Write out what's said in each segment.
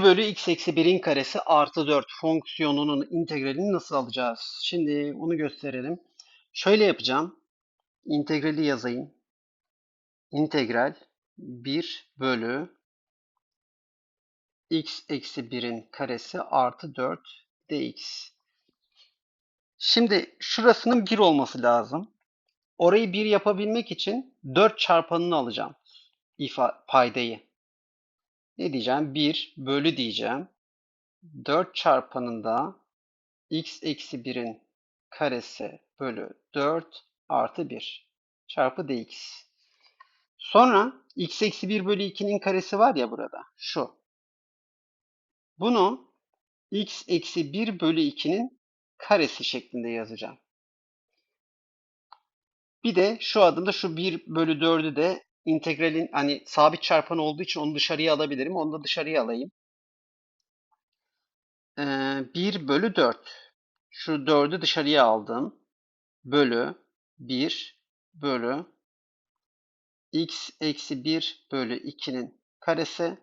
1 bölü x eksi 1'in karesi artı 4 fonksiyonunun integralini nasıl alacağız? Şimdi bunu gösterelim. Şöyle yapacağım. İntegrali yazayım. İntegral 1 bölü x eksi 1'in karesi artı 4 dx. Şimdi şurasının 1 olması lazım. Orayı 1 yapabilmek için 4 çarpanını alacağım. İfa paydayı. Ne diyeceğim? 1 bölü diyeceğim. 4 çarpanında x eksi 1'in karesi bölü 4 artı 1 çarpı dx. Sonra x eksi 1 bölü 2'nin karesi var ya burada. Şu. Bunu x eksi 1 bölü 2'nin karesi şeklinde yazacağım. Bir de şu adımda şu 1 bölü 4'ü de integralin hani sabit çarpan olduğu için onu dışarıya alabilirim. Onu da dışarıya alayım. Ee, 1 bölü 4. Şu 4'ü dışarıya aldım. Bölü 1 bölü x eksi 1 bölü 2'nin karesi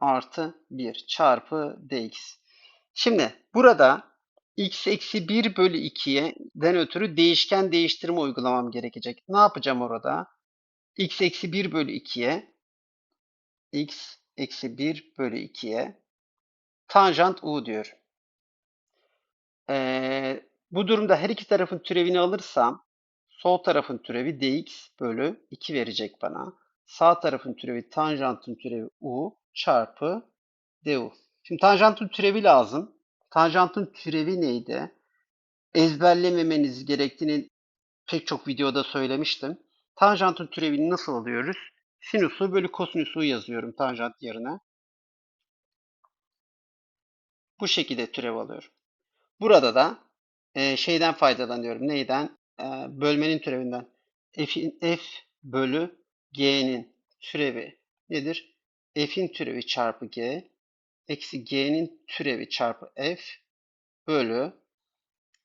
artı 1 çarpı dx. Şimdi burada x eksi 1 bölü 2'den ötürü değişken değiştirme uygulamam gerekecek. Ne yapacağım orada? X eksi 1 bölü 2'ye x eksi 1 bölü 2'ye tanjant u diyor. Ee, bu durumda her iki tarafın türevini alırsam sol tarafın türevi dx bölü 2 verecek bana. Sağ tarafın türevi tanjantın türevi u çarpı du. Şimdi tanjantın türevi lazım. Tanjantın türevi neydi? Ezberlememeniz gerektiğini pek çok videoda söylemiştim. Tanjantın türevini nasıl alıyoruz? Sinüsü bölü kosinüsü yazıyorum tanjant yerine. Bu şekilde türev alıyorum. Burada da e, şeyden faydalanıyorum. Neyden? E, bölmenin türevinden. F'in f bölü g'nin türevi nedir? F'in türevi çarpı g eksi g'nin türevi çarpı f bölü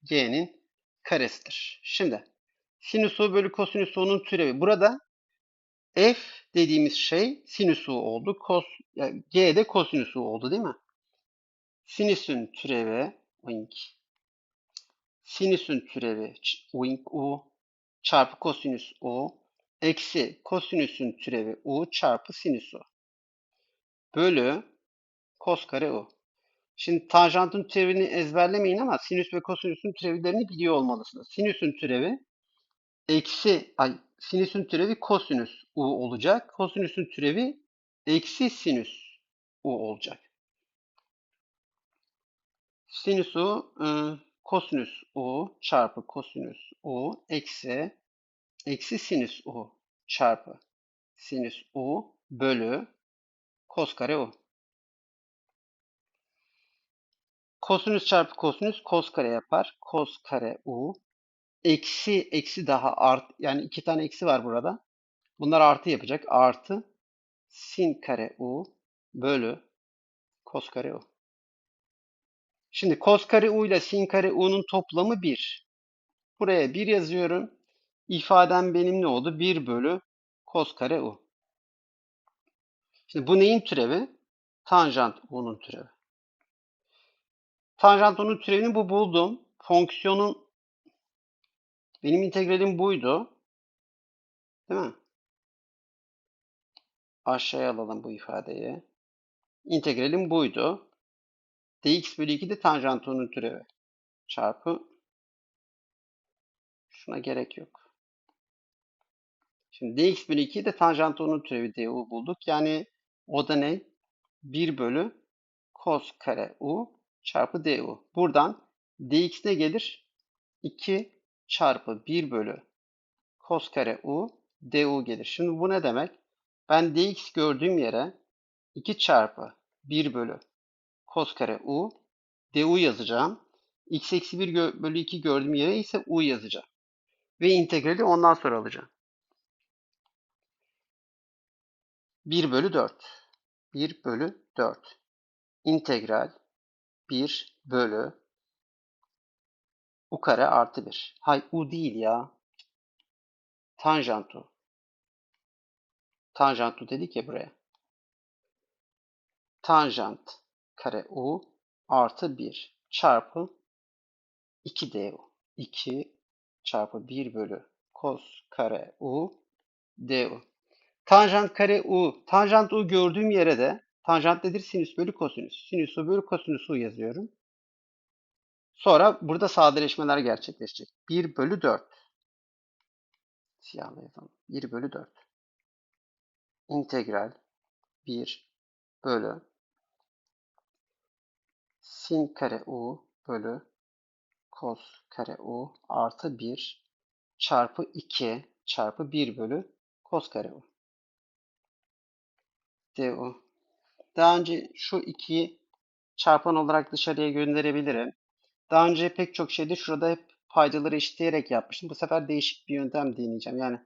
g'nin karesidir. Şimdi sinüs u bölü kosinüs u'nun türevi. Burada f dediğimiz şey sinüs u oldu. Kos, yani g de kosinüs u oldu değil mi? Sinüsün türevi wink sinüsün türevi wink u çarpı kosinüs u eksi kosinüsün türevi u çarpı sinüs u bölü kos kare u. Şimdi tanjantın türevini ezberlemeyin ama sinüs ve kosinüsün türevlerini biliyor olmalısınız. Sinüsün türevi eksi ay sinüsün türevi kosinüs u olacak. Kosinüsün türevi eksi sinüs u olacak. Sinüs u e, kosinüs u çarpı kosinüs u eksi eksi sinüs u çarpı sinüs u bölü kos kare u. Kosinüs çarpı kosinüs kos kare yapar. Kos kare u eksi eksi daha art yani iki tane eksi var burada. Bunlar artı yapacak. Artı sin kare u bölü kos kare u. Şimdi kos kare u ile sin kare u'nun toplamı 1. Buraya 1 yazıyorum. İfadem benim ne oldu? 1 bölü kos kare u. Şimdi bu neyin türevi? Tanjant u'nun türevi. Tanjant u'nun türevini bu buldum. Fonksiyonun benim integralim buydu. Değil mi? Aşağıya alalım bu ifadeyi. İntegralim buydu. dx bölü 2 de tanjantonun türevi. Çarpı şuna gerek yok. Şimdi dx bölü 2 de tanjantonun türevi du bulduk. Yani o da ne? 1 bölü cos kare u çarpı du. Buradan dx ne gelir? 2 çarpı 1 bölü cos kare u du gelir. Şimdi bu ne demek? Ben dx gördüğüm yere 2 çarpı 1 bölü cos kare u du yazacağım. x eksi 1 bölü 2 gördüğüm yere ise u yazacağım. Ve integrali ondan sonra alacağım. 1 bölü 4. 1 bölü 4. İntegral 1 bölü u kare artı 1. Hay u değil ya. Tanjant u. Tanjant u dedik ya buraya. tanjant kare u artı 1 çarpı 2 du. 2 çarpı 1 bölü kos kare u du. Tanjant kare u. Tanjant u gördüğüm yere de tanjant nedir? Sinüs bölü kosinüs. Sinüs u bölü kosinüs u yazıyorum. Sonra burada sadeleşmeler gerçekleşecek. 1 bölü 4. Siyahla yazalım. 1 bölü 4. İntegral 1 bölü sin kare u bölü kos kare u artı 1 çarpı 2 çarpı 1 bölü kos kare u. du. Daha önce şu 2'yi çarpan olarak dışarıya gönderebilirim. Daha önce pek çok şeyde şurada hep paydaları eşitleyerek yapmıştım. Bu sefer değişik bir yöntem deneyeceğim. Yani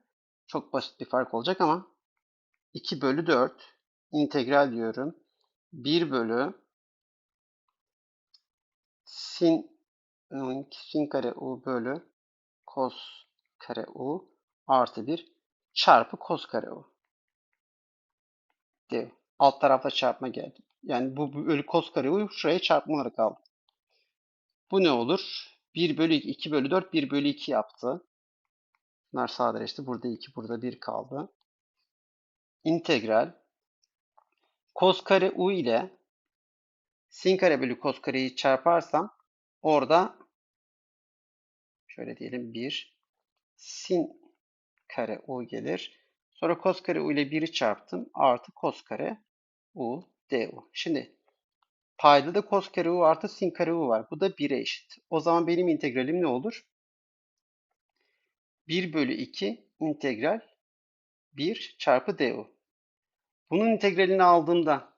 çok basit bir fark olacak ama 2 bölü 4 integral diyorum. 1 bölü sin sin kare u bölü kos kare u artı 1 çarpı kos kare u. Diyor. Alt tarafta çarpma geldi. Yani bu bölü kos kare u şuraya çarpma olarak aldı. Bu ne olur? 1 bölü 2, 2 bölü 4, 1 bölü 2 yaptı. Bunlar sadeleşti. Burada 2, burada 1 kaldı. İntegral kos kare u ile sin kare bölü kos kareyi çarparsam orada şöyle diyelim 1 sin kare u gelir. Sonra kos kare u ile 1'i çarptım. Artı kos kare u du. Şimdi payda da kos kare u artı sin kare u var. Bu da 1'e eşit. O zaman benim integralim ne olur? 1 bölü 2 integral 1 çarpı du. Bunun integralini aldığımda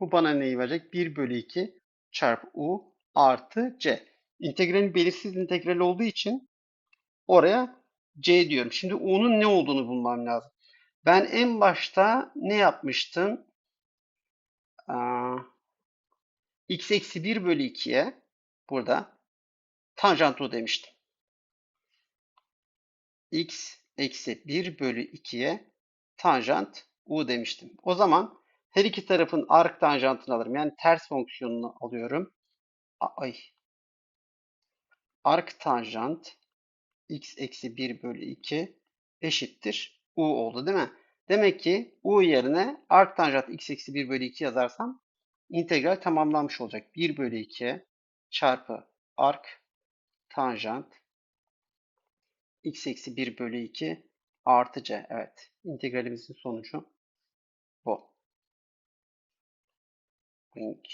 bu bana neyi verecek? 1 bölü 2 çarpı u artı c. İntegralin belirsiz integral olduğu için oraya c diyorum. Şimdi u'nun ne olduğunu bulmam lazım. Ben en başta ne yapmıştım? X eksi 1 bölü 2'ye burada tanjant u demiştim. x eksi 1 bölü 2'ye tanjant u demiştim. O zaman her iki tarafın arc tanjantını alırım. Yani ters fonksiyonunu alıyorum. Ay. Arc tanjant x eksi 1 bölü 2 eşittir u oldu değil mi? Demek ki u yerine arc tanjant x eksi 1 bölü 2 yazarsam integral tamamlanmış olacak. 1 bölü 2 çarpı arc tanjant x eksi 1 bölü 2 artı c. Evet. İntegralimizin sonucu bu. Link.